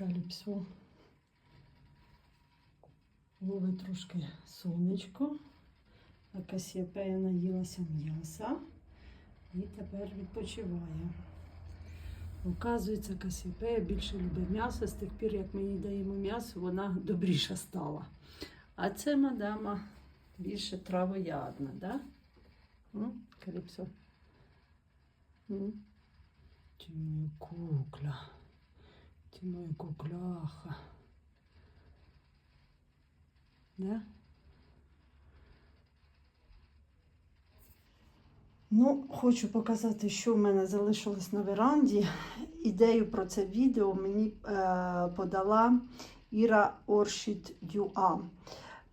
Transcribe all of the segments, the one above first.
каліпсо. Ловить трошки сонечко. А Касіопея наїлася м'яса і тепер відпочиває. Оказується, Касіопея більше любить м'ясо. З тих пір, як ми їй даємо м'ясо, вона добріша стала. А це мадама більше травоядна, да? Каліпсо? М? Ти моя кукла. Моя кукляха. Да? Ну, хочу показати, що в мене залишилось на веранді. Ідею про це відео мені е, подала Іра Оршіт Дюа.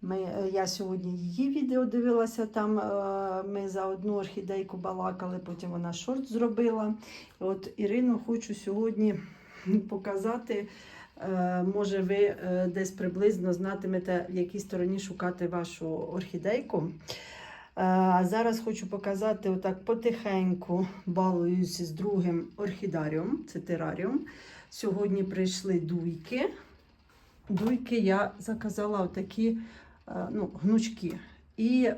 Ми, е, я сьогодні її відео дивилася, там е, ми за одну орхідейку балакали, потім вона шорт зробила. От Ірину хочу сьогодні показати. Е, Може, ви е, десь приблизно знатимете, в якій стороні шукати вашу орхідейку. Е, А зараз хочу показати отак потихеньку балуюся з другим орхідаріум, це тераріум. Сьогодні прийшли дуйки. Дуйки я заказала отакі ну, гнучки. І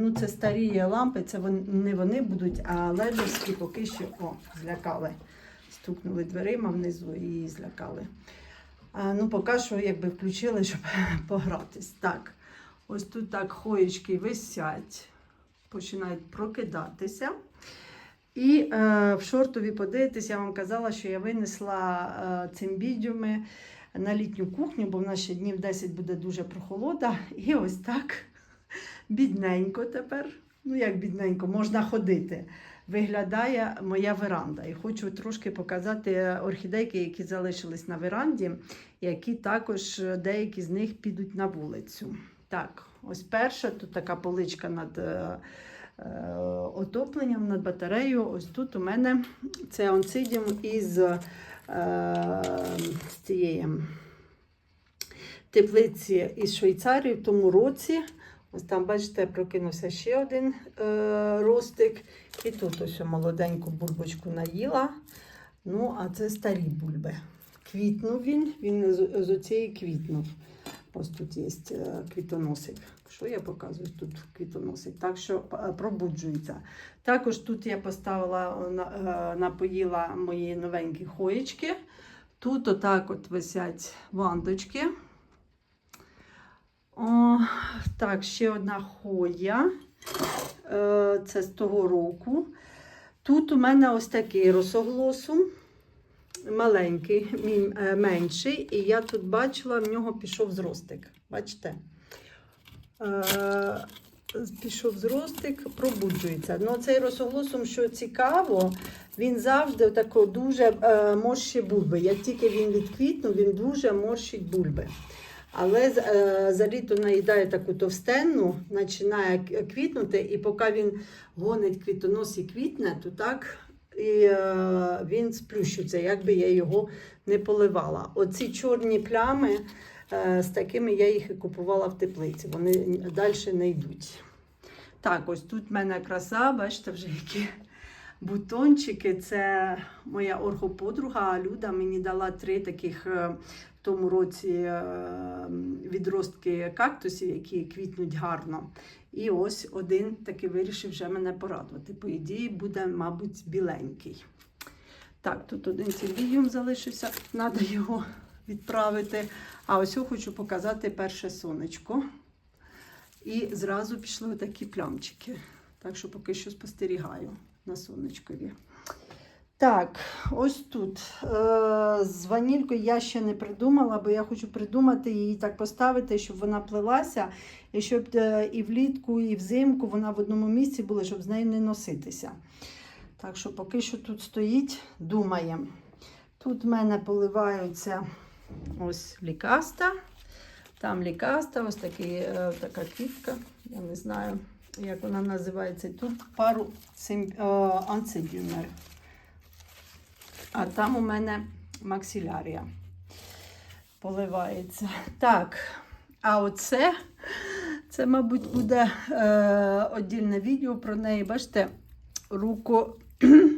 ну, це старі лампи, це вони, не вони будуть, а ледовські поки що о, злякали. Стукнули дверима внизу і злякали. А, ну, поки що якби включили, щоб погратись. Так, ось тут так хоєчки висять, починають прокидатися. І е, в шортові подивитись, я вам казала, що я винесла е, цимбідіуми на літню кухню, бо в нас ще днів 10 буде дуже прохолода. І ось так бідненько тепер. Ну, як бідненько, можна ходити. Виглядає моя веранда. І хочу трошки показати орхідейки, які залишились на веранді, які також е, деякі з них підуть на вулицю. Так, ось перша, тут така поличка над е, е, отопленням, над батареєю. Ось тут у мене це онцидіум із е, цієї теплиці із Швейцарії в тому році. Ось там, бачите, прокинувся ще один е, ростик. І тут ось молоденьку бульбочку наїла. Ну, а це старі бульби. Квітнув він, він з, з оцієї квітнув. Ось тут є е, квітоносик. Що я показую? Тут квітоносик. Так що е, пробуджується. Також тут я поставила, е, напоїла мої новенькі хоєчки. Тут отак от висять вандочки. О, так, ще одна хоя. Е, Це з того року. Тут у мене ось такий росоглосум. Маленький, е, менший, і я тут бачила, в нього пішов зростик. Бачите? Е, пішов зростик, пробуджується. Ну, цей росоглосум, що цікаво, він завжди тако дуже морщить бульби. Як тільки він відквітнув, він дуже морщить бульби. Але е, за літо наїдає таку товстенну, починає квітнути, і поки він гонить квітонос і квітне, то так і е, він сплющується, якби я його не поливала. Оці чорні плями, е, з такими я їх і купувала в теплиці. Вони далі не йдуть. Так, ось тут в мене краса, бачите, вже які бутончики. Це моя орхоподруга Люда мені дала три таких тому році е, відростки кактусів, які квітнуть гарно. І ось один таки вирішив вже мене порадувати. По ідеї, буде, мабуть, біленький. Так, тут один цивіліум залишився, треба його відправити. А ось я хочу показати перше сонечко. І зразу пішли такі плямчики. Так що поки що спостерігаю на сонечкові. Так, ось тут. Е, з ванількою я ще не придумала, бо я хочу придумати її так поставити, щоб вона плелася, і щоб е, і влітку, і взимку вона в одному місці була, щоб з нею не носитися. Так що поки що тут стоїть, думаємо. Тут в мене поливаються ось лікаста. Там лікаста, ось такий, е, така квітка, я не знаю, як вона називається. Тут пару цим, анцидіумер. А там у мене максилярія поливається. Так, а оце, це, мабуть, буде е, віддільне відео про неї. Бачите, руку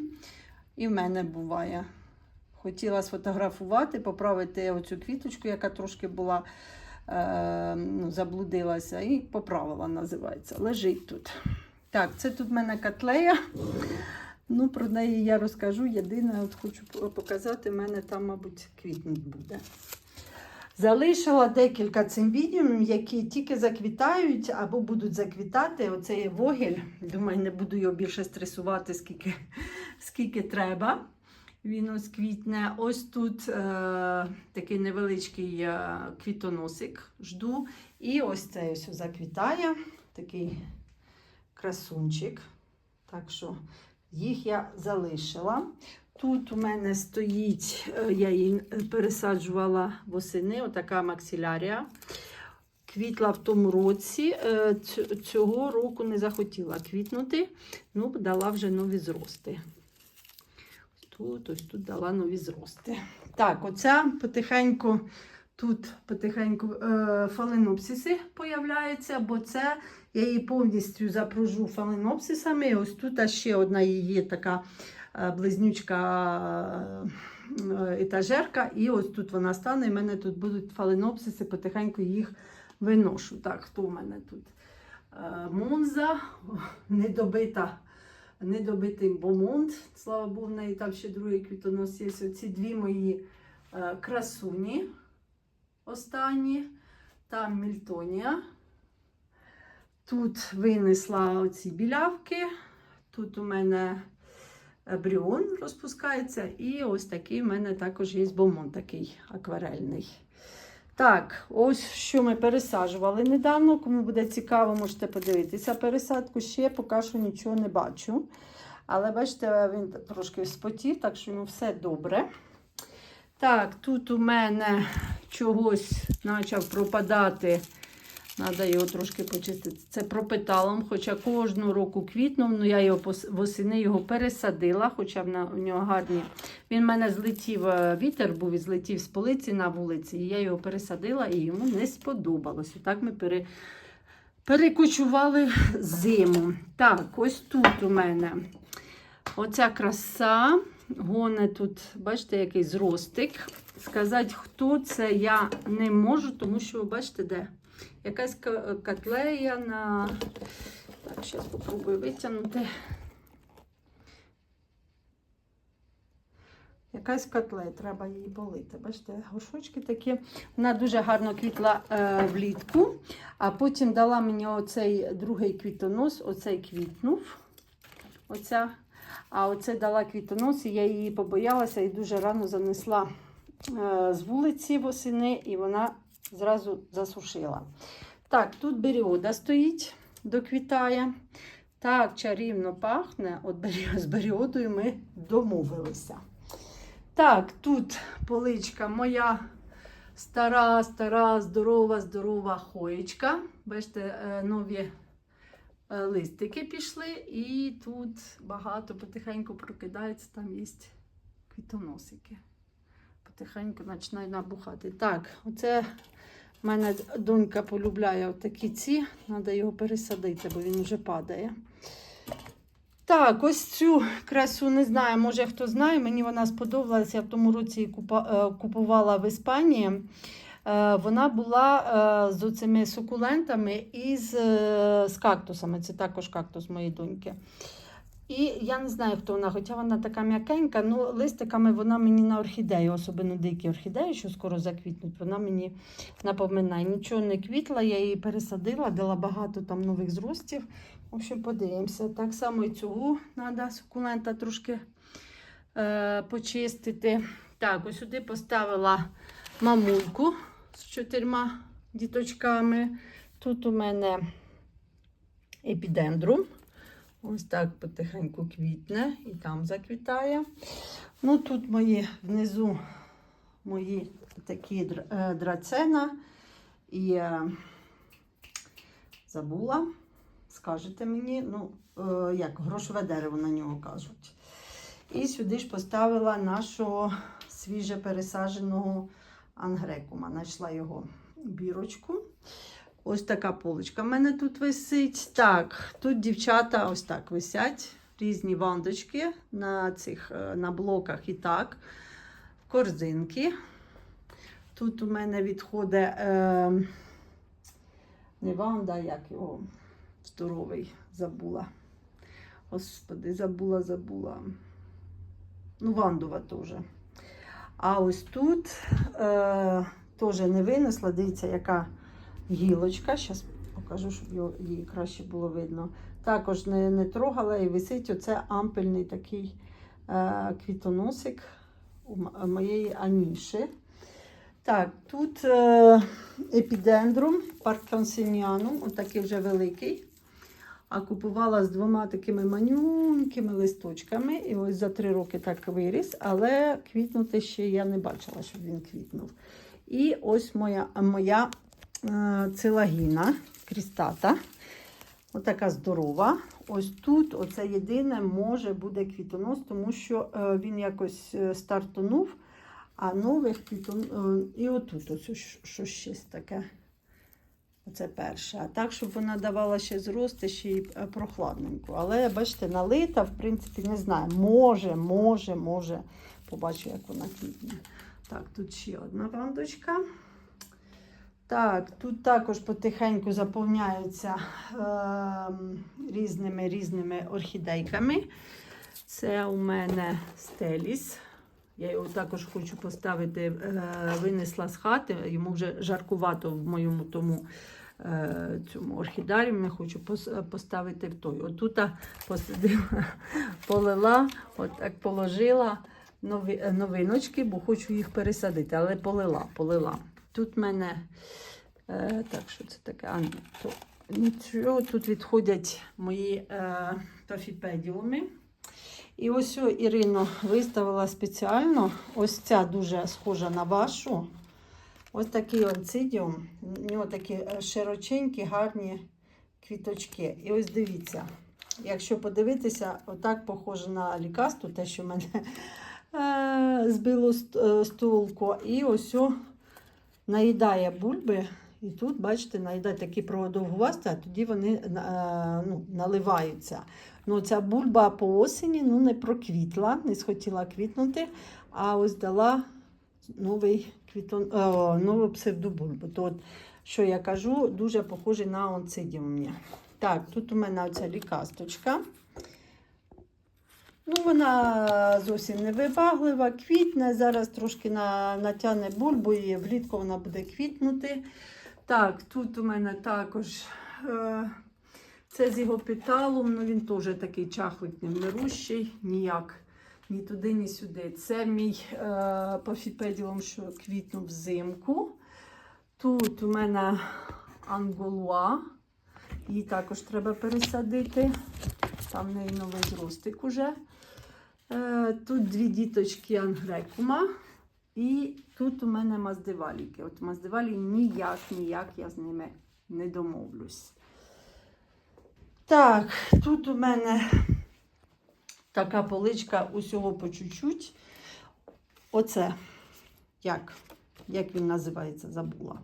і в мене буває хотіла сфотографувати, поправити оцю квіточку, яка трошки була е, ну, заблудилася, і поправила, називається. Лежить тут. Так, це тут в мене котлея. Ну, про неї я розкажу. Єдине, от хочу показати, в мене там, мабуть, квітнуть буде. Залишила декілька цимбідіумів, які тільки заквітають або будуть заквітати. Оцей вогіль. Думаю, не буду його більше стресувати, скільки, скільки треба. Він ось квітне. Ось тут е, такий невеличкий е, квітоносик жду. І ось цей ось заквітає. Такий красунчик. Так що їх я залишила. Тут у мене стоїть, е, я її пересаджувала восени, отака максилярія. Квітла в тому році, е, цього року не захотіла квітнути, ну, дала вже нові зрости. Тут, ось тут дала нові зрости. Так, оця потихеньку, тут потихеньку е, фаленопсиси появляються, бо це я її повністю запружу фаленопсисами. Ось тут ще одна її така е, близнючка е, етажерка, і ось тут вона стане, і в мене тут будуть фаленопсиси, потихеньку їх виношу. Так, хто в мене тут? Е, Монза, недобита, недобитий бомонд. Слава Богу, в неї там ще другий квітонос є. Оці дві мої е, красуні останні. Там Мільтонія. Тут винесла оці білявки. Тут у мене бріон розпускається. І ось такий в мене також є бомон такий акварельний. Так, ось що ми пересаджували недавно. Кому буде цікаво, можете подивитися. Пересадку ще поки що нічого не бачу. Але бачите, він трошки спотів, так що йому все добре. Так, тут у мене чогось почав пропадати. Треба його трошки почистити. Це пропиталом, хоча кожного року квітнув, ну я його восени його пересадила, хоча в нього гарні. Він в мене злетів, е, вітер був і злетів з полиці на вулиці. І я його пересадила і йому не сподобалось. І так ми пере, перекочували зиму. Так, ось тут у мене оця краса. Гоне тут, бачите, який зростик. Сказати, хто це, я не можу, тому що, ви бачите, де? Якась котлея на. Так, зараз спробую витягнути. Якась котлея, треба її полити. Бачите, горшочки такі. Вона дуже гарно квітла е, влітку, а потім дала мені оцей другий квітонос, оцей квітнув. Оця. А оце дала квітонос, і я її побоялася і дуже рано занесла е, з вулиці восени, і вона зразу засушила. Так, тут беріода стоїть, доквітає. Так, чарівно пахне. От з беріодою ми домовилися. Так, тут поличка моя стара, стара, здорова, здорова хоєчка. Бачите, е, нові листики пішли, і тут багато потихеньку прокидається, там є квітоносики. Потихеньку починають набухати. Так, оце в мене донька полюбляє такі ці, треба його пересадити, бо він вже падає. Так, ось цю красу не знаю, може хто знає, мені вона сподобалася. Я в тому році е, купувала в Іспанії. Е, Вона була е, з оцими сукулентами і з, е, з кактусами. Це також кактус моєї доньки. І я не знаю, хто вона, хоча вона така м'якенька, ну листиками вона мені на орхідею, особливо дикі орхідеї, що скоро заквітнуть, вона мені напоминає. Нічого не квітла, я її пересадила, дала багато там нових зростів. В общем, подивимося. Так само і цього треба сукулента трошки е, почистити. Так, ось сюди поставила мамульку з чотирма діточками. Тут у мене епідендрум. Ось так потихеньку квітне і там заквітає. Ну, тут мої внизу мої такі е, драцена і е, забула. Скажете мені, ну, е, як грошове дерево на нього кажуть. І сюди ж поставила нашого свіже пересадженого ангрекума. Знайшла його бірочку. Ось така полочка в мене тут висить. Так, тут дівчата ось так висять. Різні вандочки на цих е, на блоках і так. корзинки. Тут у мене відходить е, не ванда, як його здоровий забула. Господи, забула, забула. Ну, вандова теж. А ось тут е, теж не винесла. Дивіться, яка гілочка. Зараз покажу, щоб її краще було видно. Також не, не трогала і висить оце ампельний такий е, квітоносик у моєї Аніші. Так, тут е, епідендрум паркансініанум, отакий вже великий. А купувала з двома такими манюнькими листочками. І ось за три роки так виріс, але квітнути ще я не бачила, щоб він квітнув. І ось моя, моя е, цилагіна крістата. Отака здорова. Ось тут, оце єдине, може буде квітонос, тому що е, він якось е, стартонув, а нових квітон... е, І отут ось що- що щось таке. Оце перше. А так, щоб вона давала ще зрости, ще й е, прохладненько. Але, бачите, налита, в принципі, не знаю. Може, може, може. Побачу, як вона квітне. Так, тут ще одна вандочка. Так, тут також потихеньку заповняються ем, різними різними орхідейками. Це у мене стеліс. Я його також хочу поставити, е, винесла з хати, йому вже жаркувато в моєму тому е, цьому орхідаріумі, хочу поставити в той. Отут посадила, полила, отак положила новиночки, бо хочу їх пересадити, але полила, полила. Тут в мене, е, так, що це таке? А, то, нічого, тут відходять мої тофіпедіуми. І ось Ірину виставила спеціально. Ось ця дуже схожа на вашу. Ось такий онцидіум. У нього такі е, широченькі, гарні квіточки. І ось дивіться, якщо подивитися, отак похоже на лікасту, те, що мене е, збило з, е, толку. І ось наїдає бульби. І тут, бачите, наїдає такі продовгувасті, а тоді вони ну, наливаються. Ну, ця бульба по осені ну, не проквітла, не схотіла квітнути, а ось дала новий квітон, о, нову псевдобульбу. То, от, що я кажу, дуже похожий на онцидіумні. Так, тут у мене оця лікасточка. Ну, вона зовсім не вибаглива, квітне. Зараз трошки на, натягне бульбу і влітку вона буде квітнути. Так, тут у мене також. Е, це з його петалом, ну він теж такий чахлик невмирущий, ніяк ні туди, ні сюди. Це мій е, пофіпеділом, що квітнув взимку. Тут у мене анголуа, її також треба пересадити. Там в неї новий зростик уже. Е, тут дві діточки ангрекума. І тут у мене маздиваліки. От маздивалі ніяк, ніяк я з ними не домовлюсь. Так, тут у мене така поличка усього по чуть-чуть. Оце, як, як він називається, забула.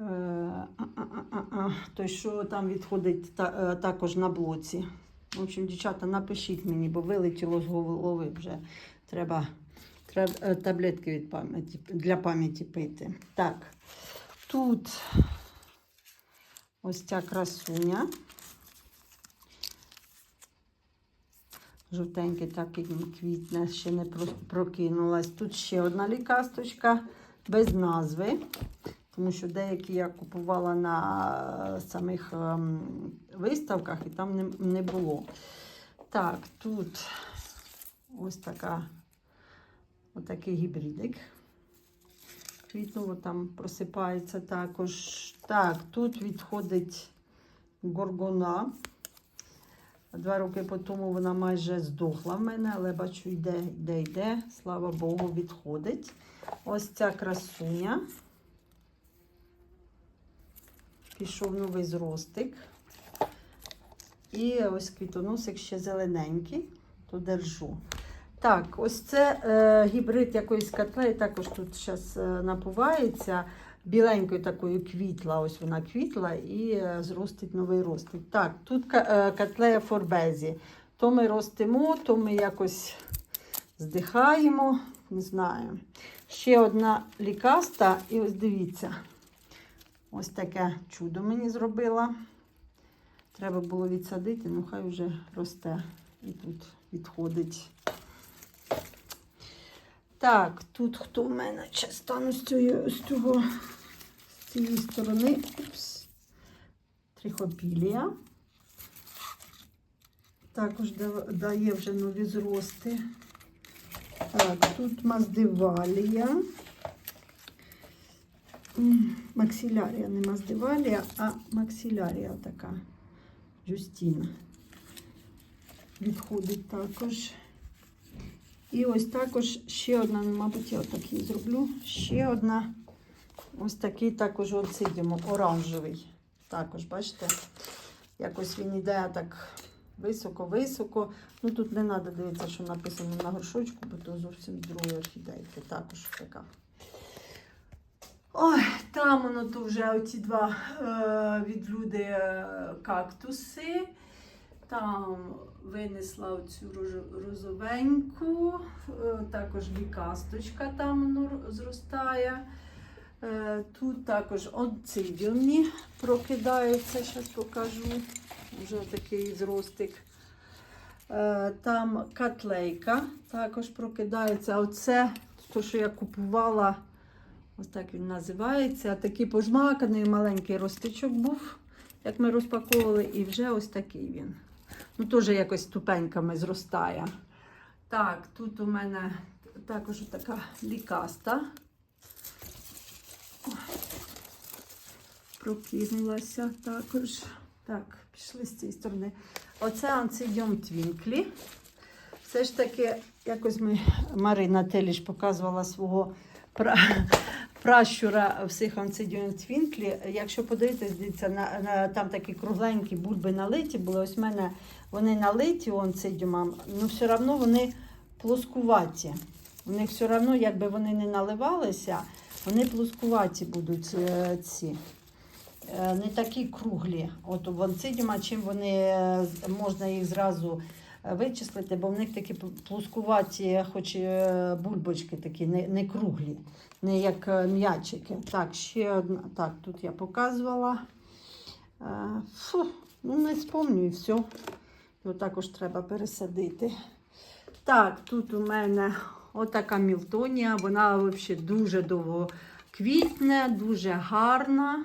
Е. Той, що там відходить е, також на блоці. В общем, дівчата, напишіть мені, бо вилетіло з голови вже. Треба, треба е, таблетки від пам'яті, для пам'яті пити. Так, тут ось ця красуня. Жовтенький так як квітне, ще не прокинулась. Тут ще одна лікасточка без назви, тому що деякі я купувала на самих ем, виставках і там не було. Так, тут ось така, отакий гібридик. Квітнуло там просипається також. Так, тут відходить горгона. Два роки по тому вона майже здохла в мене, але бачу, йде, йде, йде. Слава Богу, відходить. Ось ця красуня. Пішов новий зростик. І ось квітоносик ще зелененький, то держу. Так, ось це е, гібрид якоїсь котлеї, також тут зараз е, напувається. Біленькою такою квітла, ось вона квітла і е, зростить новий ростик. Так, тут е, котлея форбезі. То ми ростимо, то ми якось здихаємо. не знаю. Ще одна лікаста, і ось дивіться. Ось таке чудо мені зробила. Треба було відсадити, ну хай вже росте і тут відходить. Так, тут хто в мене ще стану з, цієї, сторони. Трихопілія. Також дає вже нові зрости. Так, тут маздивалія. Максилярія, не маздивалія, а максилярія така. Джустіна. Відходить також. І ось також ще одна, мабуть, я отакий зроблю. Ще одна. Ось такий також оцидімо, оранжевий. Також, бачите, якось він іде так високо-високо. Ну тут не треба дивитися, що написано на горшочку, бо то зовсім з другої орхідейки. Також така. Ой, там воно то вже оці два е, відлюди е, кактуси. Там винесла рож- розовеньку, е, також лікасточка там воно зростає. Е, Тут також онцидіумні прокидаються, зараз покажу. Вже такий зростик. Е, Там котлейка також прокидається. Оце, то, що я купувала, ось так він називається. Такий пожмаканий маленький ростичок був, як ми розпаковували, і вже ось такий він. Ну, теж якось ступеньками зростає. Так, тут у мене також така лікаста. Прокинулася також. Так, пішли з цієї сторони. Оце анцидіум твінклі. Все ж таки, якось ми Марина Теліш показувала свого пра- пращура всіх твінклі. Якщо подивитись, дивіться, на, на, там такі кругленькі бульби налиті були. Ось в мене вони налиті онцидіумом, але все одно вони плоскуваті. У них все одно, якби вони не наливалися, вони плоскуваті будуть е, ці. Е, Не такі круглі. От у ванцидіума, чим вони е, можна їх зразу вичислити, бо в них такі пл- плоскуваті, хоч е, бульбочки такі, не, не круглі, не як е, м'ячики. Так, ще одна. Так, тут я показувала. Е, Фу, ну не спомню і все. Його також треба пересадити. Так, тут у мене отака мілтонія. Вона взагалі дуже довго квітне, дуже гарна.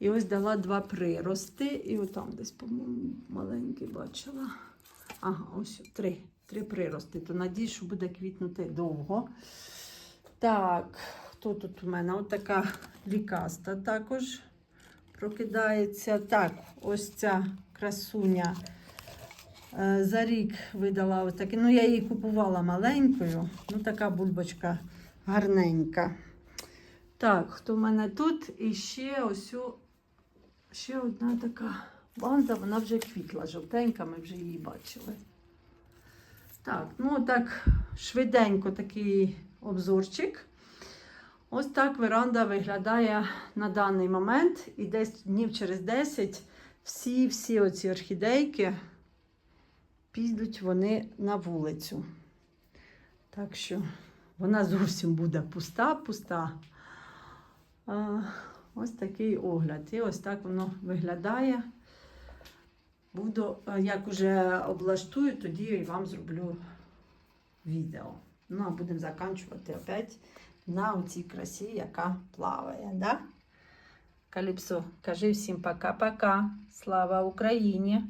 І ось дала два прирости. І отам десь, по-моєму, маленький бачила. Ага, ось три. Три прирости. То надію, що буде квітнути довго. Так, хто тут у мене? Отака лікаста також прокидається. Так, ось ця красуня. Е, За рік видала ось таке. Ну, я її купувала маленькою. Ну, така бульбочка гарненька. Так, хто в мене тут? І ще ось ще одна така банда, вона вже квітла жовтенька, ми вже її бачили. Так, ну так, швиденько такий обзорчик. Ось так веранда виглядає на даний момент. І десь днів через 10 всі-всі оці орхідейки підуть вони на вулицю. Так що вона зовсім буде пуста, пуста. Ось такий огляд. І ось так воно виглядає. Буду, е, як уже облаштую, тоді і вам зроблю відео. Ну, а будемо закінчувати опять на цій красі, яка плаває. Да? Каліпсо, кажи всім пока-пока. Слава Україні!